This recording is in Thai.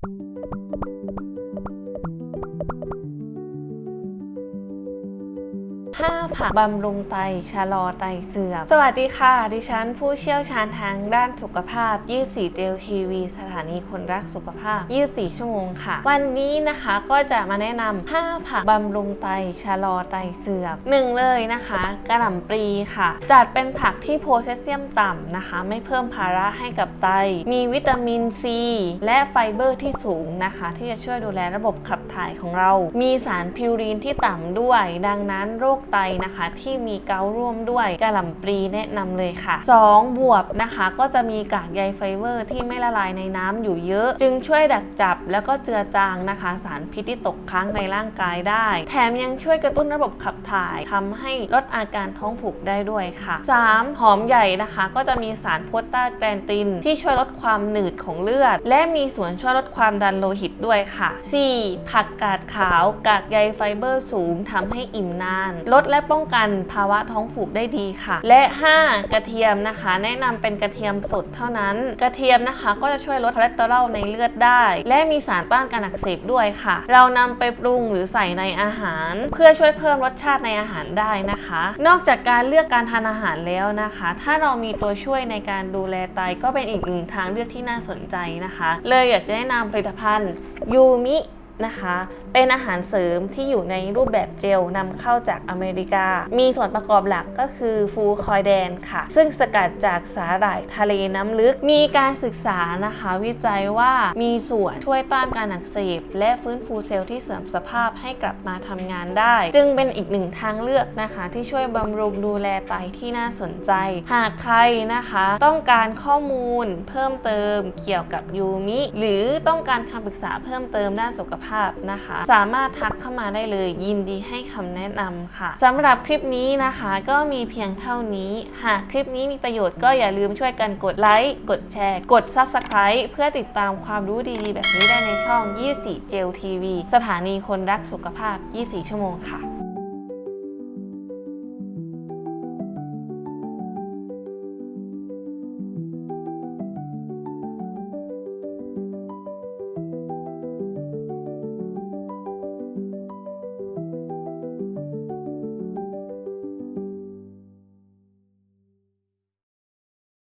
you 5 ผักบำรุงไต ชะลอไตเสื่อม สวัสดีค่ะ ดิฉันผู้เชี่ยวชาญทางด้านสุขภาพ 24เดียวทีวี สถานีคนรักสุขภาพ 24 ชั่วโมงค่ะ วันนี้นะคะก็จะมาแนะนำ5ผักบำรุงไต ชะลอไตเสื่อมหนึ่งเลยนะคะกระหล่ำปลีค่ะ จัดเป็นผักที่โพแทสเซียมต่ำนะคะ ไม่เพิ่มภาระให้กับไต มีวิตามินซีและไฟเบอร์ที่สูงนะคะ ที่จะช่วยดูแลระบบขับถ่ายของเรา มีสารพิวรีนที่ต่ำด้วย ดังนั้นโรคไตนะคะ ที่มีเการ่วมด้วยกระหล่ำปลีแนะนำเลยค่ะ 2. บวบนะคะ ก็จะมีกากใยไฟเบอร์ ที่ไม่ละลายในน้ำอยู่เยอะ จึงช่วยดักจับแล้วก็เจือจางนะคะ สารพิษที่ตกค้างในร่างกายได้ แถมยังช่วยกระตุ้นระบบขับถ่ายทำให้ลดอาการท้องผูกได้ด้วยค่ะ 3. หอมใหญ่นะคะ ก็จะมีสารโพตาแกลนติน ที่ช่วยลดความหนืดของเลือด และมีส่วนช่วยลดความดันโลหิตด้วยค่ะ 4. ผักกาดขาวกากใยไฟเบอร์สูงทำให้อิ่มนานลดและป้องกันภาวะท้องผูกได้ดีค่ะ และ 5. กระเทียมนะคะ แนะนำเป็นกระเทียมสดเท่านั้น กระเทียมนะคะ ก็จะช่วยลดคอเลสเตอรอลในเลือดได้ และมีสารต้านการอักเสบด้วยค่ะ เรานำไปปรุงหรือใส่ในอาหาร เพื่อช่วยเพิ่มรสชาติในอาหารได้นะคะ นอกจากการเลือกการทานอาหารแล้วนะคะ ถ้าเรามีตัวช่วยในการดูแลไตก็เป็นอีกหนึ่งทางเลือกที่น่าสนใจนะคะ เลยอยากจะแนะนำผลิตภัณฑ์ยูมิ นะคะ เป็นอาหารเสริมที่อยู่ในรูปแบบเจลนำเข้าจากอเมริกา มีส่วนประกอบหลักก็คือฟูคอยแดนค่ะ ซึ่งสกัดจากสาหร่ายทะเลน้ำลึก มีการศึกษานะคะ วิจัยว่ามีส่วนช่วยต้านการอักเสบ และฟื้นฟูเซลล์ที่เสื่อมสภาพให้กลับมาทำงานได้ จึงเป็นอีกหนึ่งทางเลือกนะคะ ที่ช่วยบำรุงดูแลไตที่น่าสนใจ หากใครนะคะ ต้องการข้อมูลเพิ่มเติมเกี่ยวกับยูมิ หรือต้องการคำปรึกษาเพิ่มเติมด้านสุขภาพนะคะ สามารถทักเข้ามาได้เลย ยินดีให้คำแนะนำค่ะสำหรับคลิปนี้นะคะก็มีเพียงเท่านี้ หากคลิปนี้มีประโยชน์ก็อย่าลืมช่วยกันกดไลค์กดแชร์ กด Subscribe เพื่อติดตามความรู้ดีๆ แบบนี้ได้ในช่อง 24เจลทีวีสถานีคนรักสุขภาพ 24 ชั่วโมงค่ะ